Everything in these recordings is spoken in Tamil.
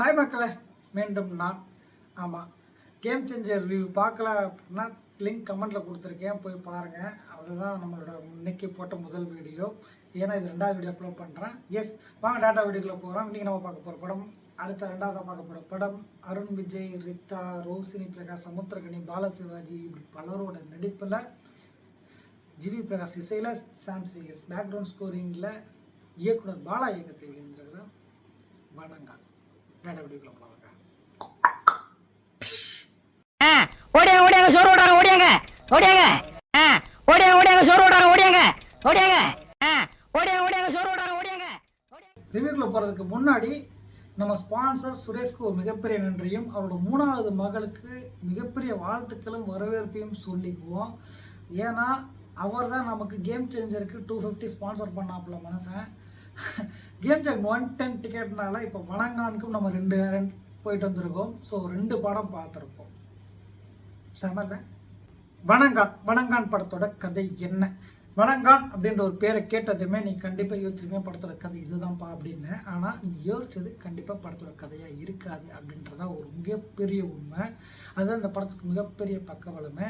ஹாய் மக்களே மீண்டும் நான் ஆமாம் கேம் சேஞ்சர் ரிவ்யூ பார்க்கல அப்படின்னா லிங்க் கமெண்ட்டில் கொடுத்துருக்கேன் போய் பாருங்கள் அதுதான் நம்மளோட இன்னைக்கு போட்ட முதல் வீடியோ ஏன்னா இது ரெண்டாவது வீடியோ அப்லோட் பண்ணுறேன் எஸ் வாங்க டேட்டா வீடியோக்குள்ளே போகிறோம் இன்றைக்கி நம்ம பார்க்க போகிற படம் அடுத்த ரெண்டாவதாக பார்க்க போகிற படம் அருண் விஜய் ரித்தா ரோசினி பிரகாஷ் சமுத்திரகனி பாலசிவாஜி இப்படி பலரோட நடிப்பில் ஜிவி பிரகாஷ் இசையில் சாம்சங் எஸ் பேக்ரவுண்ட் ஸ்கோரிங்கில் இயக்குனர் பாலா இயக்கத்தை வெளியிருந்திருக்கிற வணங்கம் டேட்டா வீடியோக்குள்ள ஆ, ஓடியாங்க ஓடியாங்க சோறு ஓடாங்க ஓடியாங்க ஓடியாங்க. ஆ, ஓடியாங்க ஓடியாங்க சோறு ஓடாங்க ஓடியாங்க ஓடியாங்க. ஆ, ஓடியாங்க ஓடியாங்க சோறு ஓடாங்க ஓடியாங்க. ஓடியாங்க. ரிவ்யூக்குள்ள போகிறதுக்கு முன்னாடி நம்ம ஸ்பான்சர் சுரேஷ்க்கு ஒரு மிகப்பெரிய நன்றியும் அவரோட மூணாவது மகளுக்கு மிகப்பெரிய வாழ்த்துக்களும் வரவேற்பையும் சொல்லிக்குவோம். ஏன்னா அவர் தான் நமக்கு கேம் சேஞ்சருக்கு டூ ஃபிஃப்டி ஸ்பான்சர் பண்ணாப்புல மனுஷன். கேம் சேஞ்ச் ஒன் டென் டிக்கெட்னால இப்போ வணங்கானுக்கும் நம்ம ரெண்டு ரெண்டு போயிட்டு வந்திருக்கோம். ஸோ ரெண்டு படம் பார்த்துருக்கோம் செமல வணங்கான் வணங்கான் படத்தோட கதை என்ன? வணங்கான் அப்படின்ற ஒரு பேரை கேட்டதுமே நீ கண்டிப்பாக யோசிச்சிருக்கீங்க படத்தோட கதை இதுதான்ப்பா? அப்படின்னு. ஆனால் நீ யோசிச்சது கண்டிப்பாக படத்தோட கதையாக இருக்காது அப்படின்றதா ஒரு மிகப்பெரிய உண்மை. அதுதான் இந்த படத்துக்கு மிகப்பெரிய பக்கபலமே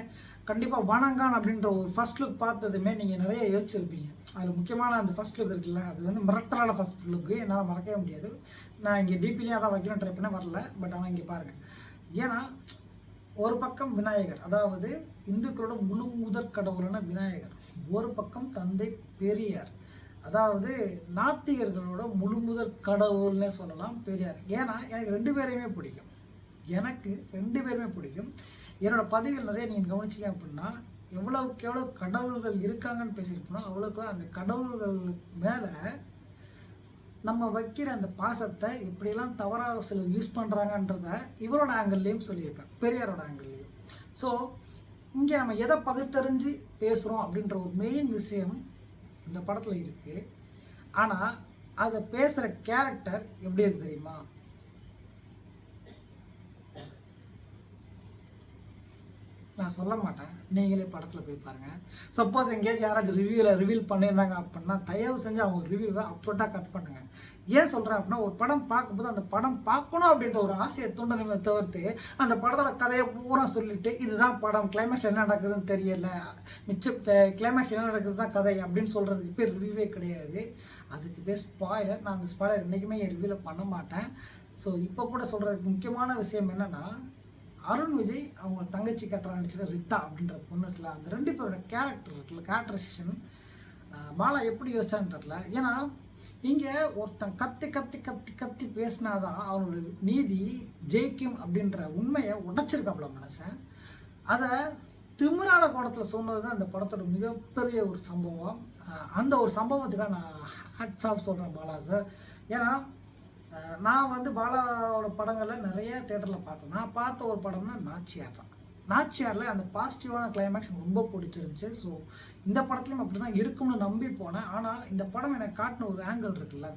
கண்டிப்பாக வணங்கான் அப்படின்ற ஒரு ஃபர்ஸ்ட் லுக் பார்த்ததுமே நீங்கள் நிறைய யோசிச்சிருப்பீங்க. அதில் முக்கியமான அந்த ஃபஸ்ட் லுக் இருக்குல்ல அது வந்து மிரட்டலான ஃபஸ்ட் லுக்கு என்னால் மறக்கவே முடியாது. நான் இங்கே டிபிலேயே அதான் வைக்கணும் ட்ரை பண்ண வரல. பட் ஆனால் இங்கே பாருங்கள் ஏன்னா ஒரு பக்கம் விநாயகர் அதாவது இந்துக்களோட முழு முதற் கடவுளான விநாயகர் ஒரு பக்கம் தந்தை பெரியார். அதாவது நாத்திகர்களோட முழு முதற் கடவுள்னே சொல்லலாம் பெரியார். ஏன்னா எனக்கு ரெண்டு பேரையுமே பிடிக்கும். எனக்கு ரெண்டு பேருமே பிடிக்கும். என்னோடய பதிவில் நிறைய நீங்கள் கவனிச்சிங்க அப்படின்னா எவ்வளவுக்கு எவ்வளோ கடவுள்கள் இருக்காங்கன்னு பேசியிருப்போம் அவ்வளோக்கு அந்த கடவுள்கள் மேலே நம்ம வைக்கிற அந்த பாசத்தை இப்படியெல்லாம் தவறாக சிலர் யூஸ் பண்ணுறாங்கன்றத இவரோட ஆங்கிள்லேயும் சொல்லியிருப்பேன் பெரியாரோட ஆங்கிள்லேயும் ஸோ இங்கே நம்ம எதை பகுத்தறிஞ்சு பேசுகிறோம் அப்படின்ற ஒரு மெயின் விஷயம் இந்த படத்தில் இருக்குது ஆனால் அதை பேசுகிற கேரக்டர் எப்படி இருக்கு தெரியுமா? நான் சொல்ல மாட்டேன். நீங்களே படத்தில் போய் பாருங்கள் சப்போஸ் எங்கேயாச்சும் யாராச்சும் ரிவ்யூவில் ரிவீல் பண்ணியிருந்தாங்க அப்படின்னா தயவு செஞ்சு அவங்க ரிவ்யூவை அப்லோட்டாக கட் பண்ணுங்க. ஏன் சொல்கிறேன் அப்படின்னா ஒரு படம் பார்க்கும்போது அந்த படம் பார்க்கணும் அப்படின்ற ஒரு ஆசையை தூண்டணுமே தவிர்த்து அந்த படத்தோட கதையை பூரா சொல்லிட்டு இதுதான் படம் கிளைமேக்ஸ் என்ன நடக்குதுன்னு தெரியல மிச்ச கிளைமேக்ஸ் என்ன நடக்குது தான் கதை அப்படின்னு சொல்கிறதுக்கு பேர் ரிவ்யூவே கிடையாது. அதுக்கு பேர் ஸ்பாய்லர் நான் அந்த ஸ்பாய்லர் என்றைக்குமே என் ரிவ்யூவில் பண்ண மாட்டேன். ஸோ இப்போ கூட சொல்கிறதுக்கு முக்கியமான விஷயம் என்னென்னா அருண் விஜய் அவங்க தங்கச்சி கட்டுற நடிச்சது ரித்தா அப்படின்ற பொண்ணு இருக்குல்ல அந்த ரெண்டு பேரோட கேரக்டர் இருக்குல்ல கேரக்டரைசேஷன் பாலா எப்படி யோசிச்சான்னு தெரில ஏன்னா இங்கே ஒருத்தன் கத்தி கத்தி கத்தி கத்தி பேசினாதான் அவனோட நீதி ஜெயிக்கும் அப்படின்ற உண்மையை உடைச்சிருக்காப்புல மனசன். அதை திமிரான கோணத்தில் சொன்னது தான் அந்த படத்தோட மிகப்பெரிய ஒரு சம்பவம். அந்த ஒரு சம்பவத்துக்காக நான் ஹட்ஸ் ஆஃப் சொல்கிறேன் பாலா சார் ஏன்னா நான் வந்து பாலாவோட படங்களை நிறைய தேட்டரில் பார்த்தேன். நான் பார்த்த ஒரு படம்னா நாச்சியார் தான். நாச்சியாரில் அந்த பாசிட்டிவான கிளைமேக்ஸ் எனக்கு ரொம்ப பிடிச்சிருந்துச்சு. ஸோ இந்த படத்துலையும் அப்படி தான் இருக்கும்னு நம்பி போனேன். ஆனால் இந்த படம் எனக்கு காட்டின ஒரு ஆங்கிள் இருக்குல்ல?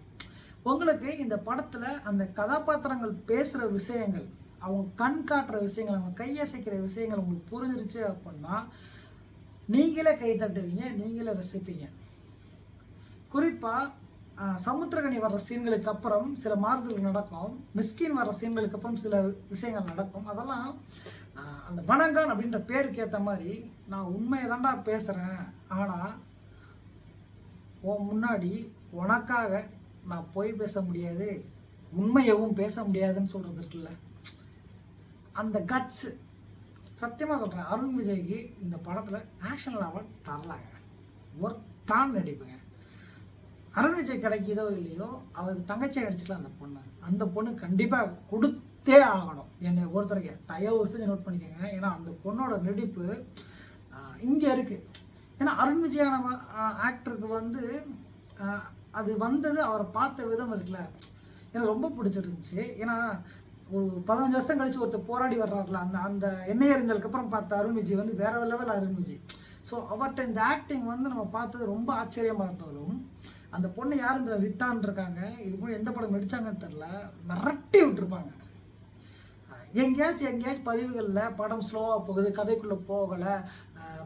உங்களுக்கு இந்த படத்தில் அந்த கதாபாத்திரங்கள் பேசுகிற விஷயங்கள் அவங்க கண் காட்டுற விஷயங்கள் அவங்க கையசைக்கிற விஷயங்கள் உங்களுக்கு புரிஞ்சிருச்சு அப்படின்னா நீங்களே கை தட்டுவீங்க நீங்களே ரசிப்பீங்க. குறிப்பாக சமுத்திரகனி வர்ற சீன்களுக்கு அப்புறம் சில மாறுதல்கள் நடக்கும். மிஸ்கின் வர்ற சீன்களுக்கு அப்புறம் சில விஷயங்கள் நடக்கும். அதெல்லாம் அந்த வணங்கான் அப்படின்ற பேருக்கு ஏற்ற மாதிரி நான் உண்மையை தாண்டா பேசுகிறேன் ஆனால் உன் முன்னாடி உனக்காக நான் போய் பேச முடியாது உண்மையவும் பேச முடியாதுன்னு சொல்கிறது இருக்குல்ல. அந்த கட்ஸு சத்தியமாக சொல்கிறேன் அருண் விஜய்க்கு இந்த படத்தில் நேஷனல் லெவல் தரலாங்க ஒரு தான் நடிப்புங்க. அருண் விஜய் கிடைக்குதோ இல்லையோ அவருக்கு தங்கச்சி அடிச்சுக்கலாம் அந்த பொண்ணு. அந்த பொண்ணு கண்டிப்பாக கொடுத்தே ஆகணும். என்னை ஒருத்தருக்கு தயவு செஞ்சு நோட் பண்ணிக்கோங்க. ஏன்னா அந்த பொண்ணோட நடிப்பு இங்கே இருக்குது ஏன்னா அருண் விஜயான ஆக்டருக்கு வந்து அது வந்தது அவரை பார்த்த விதம் இருக்குல்ல. எனக்கு ரொம்ப பிடிச்சிருந்துச்சு. ஏன்னா ஒரு பதினஞ்சு வருஷம் கழிச்சு ஒருத்தர் போராடி வர்றாருல அந்த அந்த எண்ணெய் எறிஞ்சதுக்கு அப்புறம் பார்த்த அருண் விஜய் வந்து வேற லெவல் அருண் விஜய் ஸோ அவர்கிட்ட இந்த ஆக்டிங் வந்து நம்ம பார்த்தது ரொம்ப ஆச்சரியமாக இருந்தாலும் அந்த பொண்ணு யார் இந்த இருக்காங்க இதுக்கு கூட எந்த படம் நடிச்சாங்கன்னு தெரில மிரட்டி விட்டுருப்பாங்க. எங்கேயாச்சும் எங்கேயாச்சும் பதிவுகளில் படம் ஸ்லோவாக போகுது கதைக்குள்ளே போகலை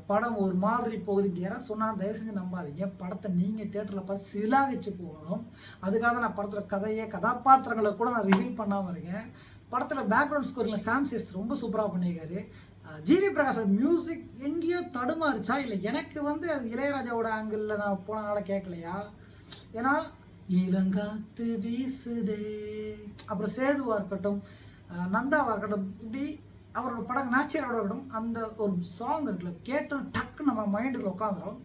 படம் ஒரு மாதிரி போகுது இப்படி யாராவது சொன்னால் தயவு செஞ்சு நம்பாதீங்க. படத்தை நீங்கள் தேட்டரில் பார்த்து சிலாகிச்சு போகணும். அதுக்காக நான் படத்தில் கதையை கதாபாத்திரங்களை கூட நான் ரிவீல் பண்ணாமல் இருக்கேன். படத்தில் பேக்ரவுண்ட் ஸ்கோரிங்கில் சாம் சேஸ் ரொம்ப சூப்பராக பண்ணியிருக்காரு. ஜிவி பிரகாஷ் மியூசிக் எங்கேயோ தடுமாறுச்சா? இல்லை எனக்கு வந்து அது இளையராஜாவோட ஆங்கிளில் நான் போனனால கேட்கலையா? ஏன்னா இளங்காத்து வீசுதே. அப்புறம் சேதுவாக இருக்கட்டும் நந்தாவாக இருக்கட்டும் இப்படி அவரோட படம் நேச்சரோட இருக்கட்டும் அந்த ஒரு சாங் இருக்குல்ல கேட்டது டக்குன்னு நம்ம மைண்டுக்குள்ள உட்காந்துரும்.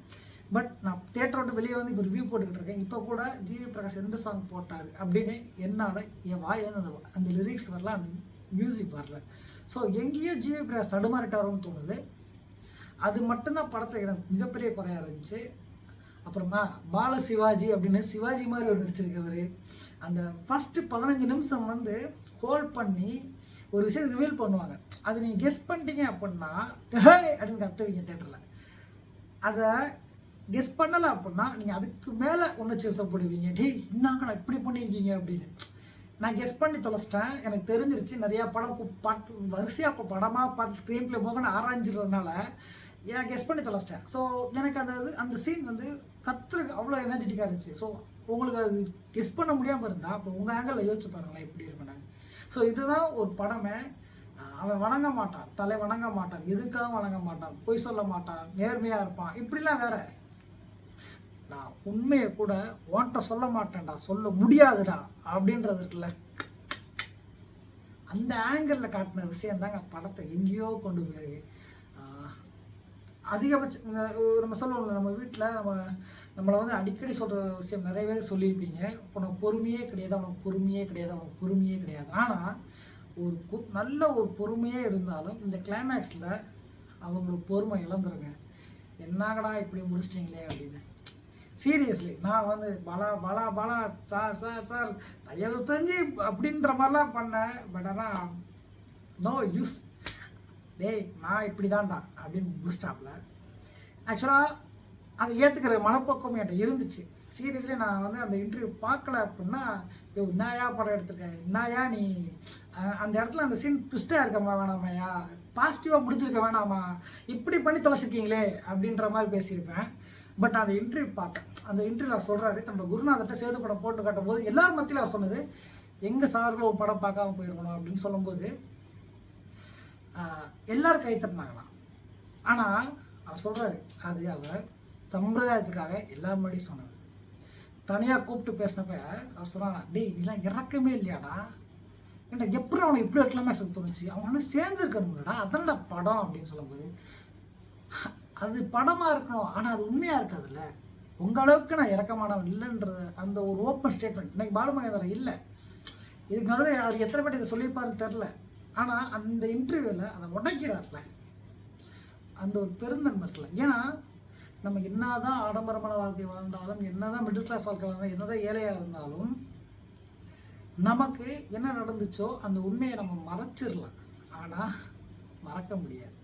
பட் நான் தேட்டரோட விட்டு வெளியே வந்து இப்போ ரிவ்யூ போட்டுக்கிட்டு இருக்கேன். இப்போ கூட ஜிவி பிரகாஷ் எந்த சாங் போட்டார் அப்படின்னு என்னால் என் வாய் வந்து அந்த அந்த லிரிக்ஸ் வரல அந்த மியூசிக் வரல. ஸோ எங்கேயோ ஜிவி பிரகாஷ் தடுமாறிட்டாரோன்னு தோணுது. அது மட்டும்தான் படத்தில் எனக்கு மிகப்பெரிய குறையாக இருந்துச்சு. அப்புறமா பால சிவாஜி அப்படின்னு சிவாஜி மாதிரி ஒரு நடிச்சிருக்கவர். அந்த ஃபஸ்ட்டு பதினஞ்சு நிமிஷம் வந்து ஹோல்ட் பண்ணி ஒரு விஷயம் ரிவீல் பண்ணுவாங்க. அது நீங்கள் கெஸ் பண்ணிட்டீங்க அப்படின்னா அப்படின்னு கத்துவீங்க தேட்டரில் அதை கெஸ் பண்ணலை அப்படின்னா நீங்கள் அதுக்கு மேலே ஒன்று சேசப்படுவீங்க டேய் என்னங்கடா இப்படி பண்ணியிருக்கீங்க அப்படின்னு. நான் கெஸ் பண்ணி தொலைச்சிட்டேன். எனக்கு தெரிஞ்சிருச்சு நிறையா படம் கு- பாட்டு வரிசையாக படமாக பார்த்து ஸ்க்ரீன் ப்ளே போக ஆராய்ஞ்சிடுறதுனால நான் கெஸ் பண்ணி தொலைச்சிட்டேன் ஸோ எனக்கு அந்த அந்த சீன் வந்து கத்துறக்கு அவ்வளோ எனர்ஜெட்டிக்காக இருந்துச்சு. ஸோ உங்களுக்கு அது கெஸ் பண்ண முடியாமல் இருந்தால் அப்போ உங்கள் ஆங்கிளில் யோசிச்சு பாருங்களேன் எப்படி இருப்பேன் ஸோ இதுதான் ஒரு படமே. அவன் வணங்க மாட்டான் தலை வணங்க மாட்டான் எதுக்காக வணங்க மாட்டான் பொய் சொல்ல மாட்டான் நேர்மையாக இருப்பான் இப்படிலாம் வேற. நான் உண்மையை கூட உன்கிட்ட சொல்ல மாட்டேன்டா சொல்ல முடியாதுடா அப்படின்றது இருக்குல்ல. அந்த ஆங்கிளில் காட்டின விஷயம் தாங்க படத்தை எங்கேயோ கொண்டு போயிருக்கு. அதிகபட்சம் இந்த நம்ம சொல்லுவோம்ல நம்ம வீட்டில் நம்ம நம்மளை வந்து அடிக்கடி சொல்கிற விஷயம் நிறைய பேர் சொல்லியிருப்பீங்க. உனக்கு பொறுமையே கிடையாது அவனுக்கு பொறுமையே கிடையாது அவனுக்கு பொறுமையே கிடையாது. ஆனால் ஒரு பொ நல்ல ஒரு பொறுமையே இருந்தாலும் இந்த கிளைமேக்ஸில் அவங்களுக்கு பொறுமை இழந்துருங்க. என்னங்கடா இப்படி முடிச்சிட்டிங்களே? அப்படின்னு. சீரியஸ்லி நான் வந்து பலா பலா பலா சார் சார் சார் தயவு செஞ்சு அப்படின்ற மாதிரிலாம் பண்ணேன் பட் ஆனால் நோ யூஸ் டேய் நான் இப்படி தான்டா அப்படின்னு முடிச்சிட்டாப்புல. ஆக்சுவலாக அதை ஏற்றுக்கிற மனப்போக்கம் என்கிட்ட இருந்துச்சு. சீரியஸ்லி நான் வந்து அந்த இன்டர்வியூ பார்க்கல அப்படின்னா யோ படம் எடுத்திருக்கேன் என்னையா நீ? அந்த இடத்துல அந்த சீன் ட்விஸ்டாக இருக்கமா வேணாமையா? பாசிட்டிவாக முடிஞ்சிருக்க வேணாமா? இப்படி பண்ணி தொலைச்சிருக்கீங்களே அப்படின்ற மாதிரி பேசியிருப்பேன். பட் அந்த இன்டர்வியூ பார்த்தேன். அந்த இன்டர்வியூ அவர் சொல்கிறாரு தன்னோட குருநாதர்கிட்ட சேது படம் போட்டு காட்டும் போது எல்லார் மத்தியில் அவர் சொன்னது எங்கள் சார்களும் படம் பார்க்காம போயிருக்கணும் அப்படின்னு சொல்லும்போது எல்லாரும் கை தட்டினாங்களாம். ஆனால் அவர் சொல்கிறாரு அது அவர் சம்பிரதாயத்துக்காக எல்லா முன்னாடியும் சொன்னார். தனியாக கூப்பிட்டு பேசினப்ப அவர் சொன்னாங்க டேய் நீலாம் இறக்கமே இல்லையாடா? ஏன்டா எப்படி அவனை இப்படி இருக்கலாமே சொல்ல தோணுச்சு? அவன் வந்து சேர்ந்து இருக்கணும்லடா அதான்டா படம் அப்படின்னு சொல்லும்போது அது படமாக இருக்கணும் ஆனால் அது உண்மையாக இருக்காதுல்ல. உங்கள் அளவுக்கு நான் இறக்கமானவன் இல்லைன்ற அந்த ஒரு ஓப்பன் ஸ்டேட்மெண்ட் இன்னைக்கு பாலுமகேந்திரன் இல்லை. இதுக்கு நடுவில் அவர் எத்தனை பேர் இதை சொல்லியிருப்பாருன்னு தெரில ஆனால் அந்த இன்டர்வியூவில் அதை உடைக்கிறார்ல. அந்த ஒரு பெருந்தன்மை இருக்குல்ல. ஏன்னா நம்ம என்னதான் ஆடம்பரமான வாழ்க்கை வாழ்ந்தாலும் என்னதான் மிடில் கிளாஸ் வாழ்க்கை வாழ்ந்தாலும் என்னதான் ஏழையாக இருந்தாலும் நமக்கு என்ன நடந்துச்சோ அந்த உண்மையை நம்ம மறைச்சிடலாம். ஆனால் மறக்க முடியாது.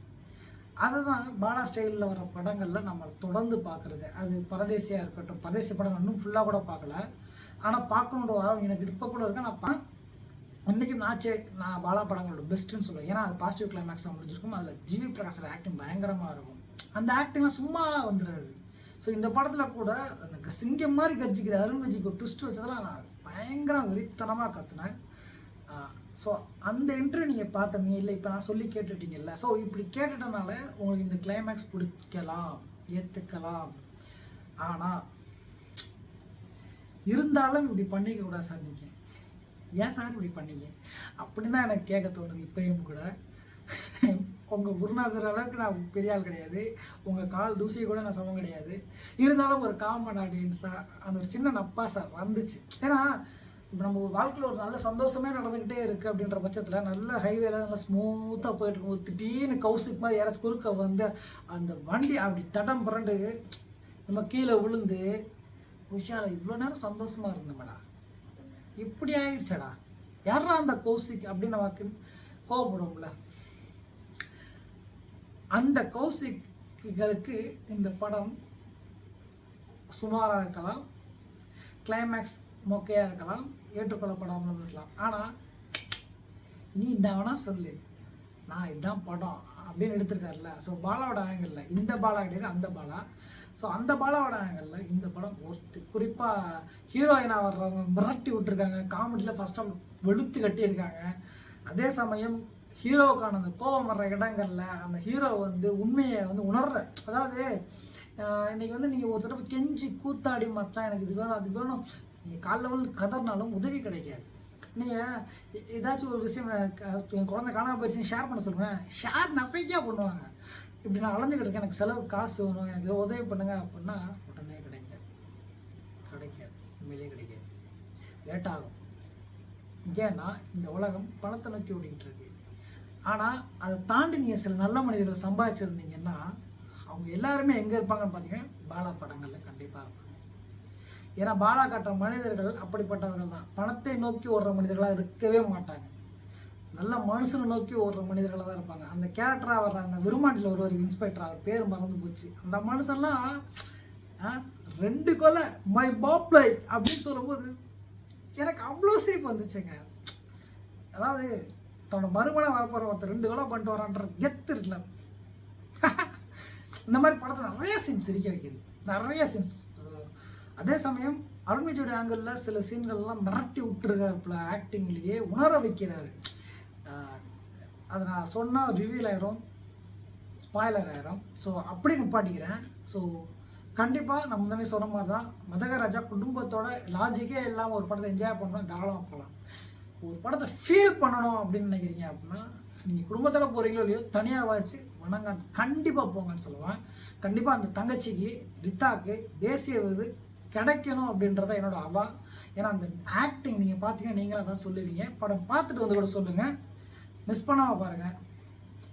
அதுதான் பாலா ஸ்டைலில் வர படங்களில் நம்ம தொடர்ந்து பார்க்குறது. அது பரதேசியாக இருக்கட்டும் பரதேசி படம் இன்னும் ஃபுல்லாக கூட பார்க்கல. ஆனால் பார்க்கணுன்ற ஆர்வம் எனக்கு இப்போ கூட இருக்கேன் நான் பா இன்றைக்கி நான் சே நான் பாலா படங்களோட பெஸ்ட்டுன்னு சொல்லுவேன். ஏன்னா அது பாசிட்டிவ் கிளைமேக்ஸாக முடிஞ்சிருக்கும். அதில் ஜிவி பிரகாஷோட ஆக்டிங் பயங்கரமாக இருக்கும். அந்த ஆக்டிங்லாம் சும்மாலாம் வந்துடாது. ஸோ இந்த படத்தில் கூட அந்த சிங்கம் மாதிரி கஜிக்கிற அருண் விஜய்க்கு ஒரு ட்விஸ்ட் வச்சதெல்லாம் நான் பயங்கரம் வெறித்தனமாக கற்றுனேன் ஸோ அந்த இன்டர்வியூ நீங்கள் பார்த்தீங்க இல்லை. இப்போ நான் சொல்லி கேட்டுட்டீங்கல்ல. ஸோ இப்படி கேட்டுட்டனால உங்களுக்கு இந்த கிளைமேக்ஸ் பிடிக்கலாம். ஏற்றுக்கலாம் ஆனால் இருந்தாலும் இப்படி பண்ணிக்க கூடாது சார் நீங்கள் ஏன் சார் இப்படி பண்ணீங்க? அப்படின்னு தான் எனக்கு கேட்க தோணுது இப்பயும் கூட. உங்கள் குருநாதர் அளவுக்கு நான் பெரிய ஆள் கிடையாது. உங்கள் கால் தூசியை கூட நான் சமம் கிடையாது. இருந்தாலும் ஒரு காமன் ஆடியன்ஸாக அந்த ஒரு சின்ன நப்பா சார் வந்துச்சு. ஏன்னா இப்போ நம்ம ஒரு வாழ்க்கையில் ஒரு நல்ல சந்தோஷமே நடந்துக்கிட்டே இருக்குது அப்படின்ற பட்சத்தில் நல்ல ஹைவேல நல்லா ஸ்மூத்தாக போயிட்டு இருக்கும். திடீர்னு கௌசிக் மாதிரி யாராச்சும் குறுக்க வந்து அந்த வண்டி அப்படி தடம் புரண்டு நம்ம கீழே விழுந்து உஷால இவ்வளோ நேரம் சந்தோஷமாக இருந்தோம்டா. இப்படி ஆயிடுச்சடா. யாரா அந்த கௌசிக் அப்படின்னு நமக்கு கோவப்படும்ல. அந்த கௌசிக்கு இந்த படம் சுமாராக இருக்கலாம். கிளைமேக்ஸ் மொக்கையாக இருக்கலாம். ஏற்றுக்கொள்ளப்படாமல் இருக்கலாம். ஆனால் நீ இந்த வேணா சொல்லு. நான் இதுதான் படம் அப்படின்னு எடுத்திருக்காருல்ல. ஸோ பாலாவோட ஆங்கிளில் இந்த பாலா கிடையாது அந்த பாலா. ஸோ அந்த பாலாவோட இந்த படம் ஒர்த்து குறிப்பாக ஹீரோயினாக வர்றவங்க மிரட்டி விட்டுருக்காங்க. காமெடியில் ஃபஸ்ட் ஆஃப் வெளுத்து கட்டியிருக்காங்க. அதே சமயம் ஹீரோவுக்கான அந்த கோபம் வர்ற இடங்களில் அந்த ஹீரோ வந்து உண்மையை வந்து உணர்ற. அதாவது இன்னைக்கு வந்து நீங்கள் ஒரு தடவை கெஞ்சி கூத்தாடி மச்சான் எனக்கு இது வேணும் அது வேணும். நீங்கள் காலைல வந்து கதறினாலும் உதவி கிடைக்காது. நீங்கள் ஏதாச்சும் ஒரு விஷயம் என் குழந்தை காணாம போயிடுச்சுன்னு ஷேர் பண்ண சொல்லுவேன் ஷேர் நிறையா பண்ணுவாங்க. இப்படி நான் அலைஞ்சுக்கிட்டு இருக்கேன். எனக்கு செலவு காசு வேணும். எனக்கு உதவி பண்ணுங்க அப்படின்னா உடனே கிடைக்காது கிடைக்காது. உண்மையிலேயே கிடைக்காது. லேட் ஆகும் ஏன்னா இந்த உலகம் பணத்தை நோக்கி ஓடிக்கிட்டு இருக்கு ஆனால் அதை தாண்டி நீங்கள் சில நல்ல மனிதர்கள் சம்பாதிச்சிருந்தீங்கன்னா அவங்க எல்லாருமே எங்கே இருப்பாங்கன்னு பார்த்தீங்கன்னா பாலா படங்களில் கண்டிப்பாக இருப்பாங்க. ஏன்னா பாலா காட்டுற மனிதர்கள் அப்படிப்பட்டவர்கள் தான். பணத்தை நோக்கி ஓடுற மனிதர்களாக இருக்கவே மாட்டாங்க. நல்ல மனுஷனை நோக்கி ஓடுற மனிதர்களாக தான் இருப்பாங்க. அந்த கேரக்டராக வர்ற அந்த விருமாண்டியில் ஒரு ஒரு இன்ஸ்பெக்டர் அவர் பேர் மறந்து போச்சு. அந்த மனுஷன்லாம் ஆ, ரெண்டு கொலை மை பாப்ளை அப்படின்னு சொல்லும்போது எனக்கு அவ்வளோ சிரிப்பு வந்துச்சுங்க. அதாவது தன்னோட மறுமணம் வரப்போகிற ஒருத்தர் ரெண்டு கொலை பண்ணிட்டு வரான்ற கெத்து இருக்குல்ல. இந்த மாதிரி படத்தில் நிறைய சீன்ஸ் சிரிக்க வைக்கிது. நிறைய சீன்ஸ் அதே சமயம் அருண்விஜயோட ஆங்கிளில் சில சீன்கள்லாம் மிரட்டி விட்டுருக்காருப்பில் ஆக்டிங்லேயே உணர வைக்கிறாரு. அதை நான் சொன்னால் ரிவீல் ஆயிரும் ஸ்பாய்லர் ஆயிரும். ஸோ அப்படி நிப்பாட்டிக்கிறேன். ஸோ கண்டிப்பாக நம்ம முன்னாடி சொன்ன மாதிரி தான் மதகராஜா குடும்பத்தோட லாஜிக்கே இல்லாமல் ஒரு படத்தை என்ஜாய் பண்ணணும் தாராளமாக போகலாம் ஒரு படத்தை ஃபீல் பண்ணணும் அப்படின்னு நினைக்கிறீங்க அப்படின்னா நீங்கள் குடும்பத்தில் போகிறீங்களோ இல்லையோ தனியாக வச்சு வணங்க கண்டிப்பாக போங்கன்னு சொல்லுவேன். கண்டிப்பாக அந்த தங்கச்சிக்கு ரித்தாக்கு தேசிய விருது கிடைக்கணும் அப்படின்றத என்னோட அவா. ஏன்னா அந்த ஆக்டிங் நீங்கள் பார்த்தீங்கன்னா நீங்களும் அதான் சொல்லுவீங்க. படம் பார்த்துட்டு வந்து கூட சொல்லுங்கள் மிஸ் பண்ணாமல் பாருங்கள்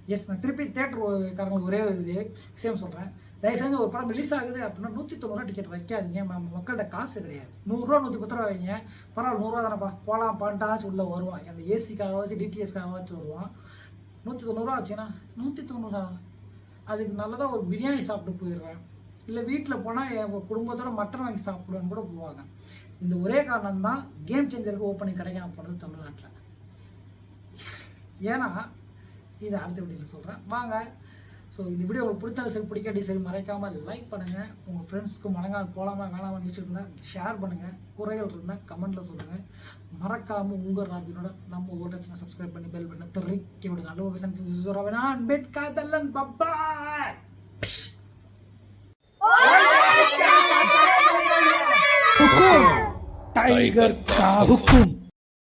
எஸ் நான் திருப்பி தேட்டருக்காரங்களுக்கு ஒரே ஒரு இது விஷயம் சொல்கிறேன் தயவு செஞ்சு ஒரு படம் ரிலீஸ் ஆகுது அப்படின்னா நூற்றி தொண்ணூறுவா டிக்கெட் வைக்காதீங்க. ம- மக்கள்கிட்ட காசு கிடையாது. நூறுரூவா நூற்றி பத்து ரூபா வைங்க. பரவாயில்ல நூறுரூவா தானேப்பா. போகலாம் பண்ணிட்டாச்சும் உள்ளே வருவான். அந்த ஏசிக்காக வச்சு டிடிஎஸ்க்காக வச்சு வருவான். நூற்றி தொண்ணூறுரூவா வச்சுன்னா நூற்றி தொண்ணூறா அதுக்கு நல்லதாக ஒரு பிரியாணி சாப்பிட்டு போயிடுறேன். இல்லை வீட்டில் போனால் என் குடும்பத்தோட மட்டன் வாங்கி சாப்பிடுவேன்னு கூட போவாங்க. இந்த ஒரே காரணம் தான் கேம் சேஞ்சருக்கு ஓப்பனிங் கிடைக்காம போனது தமிழ்நாட்டில். ஏன்னா இது அடுத்த வீடியோவில் சொல்கிறேன் வாங்க. ஸோ இந்த வீடியோ உங்களுக்கு பிடிச்சாலும் சரி பிடிக்காட்டி சரி மறைக்காமல் லைக் பண்ணுங்கள் உங்கள் ஃப்ரெண்ட்ஸ்க்கு மடங்கால் போகலாமா வேணாமான்னு வச்சுருந்தா ஷேர் பண்ணுங்கள் குறைகள் இருந்தால் கமெண்ட்டில் சொல்லுங்கள் மறக்காமல் உங்கள் ராஜினோட நம்ம ஒரு லட்சம் சப்ஸ்கிரைப் பண்ணி பெல் பண்ண திருக்கி விடுங்க. அலுவலக பேசன் அன்பேத்கர் பப்பா டைகர் காவுக்கும்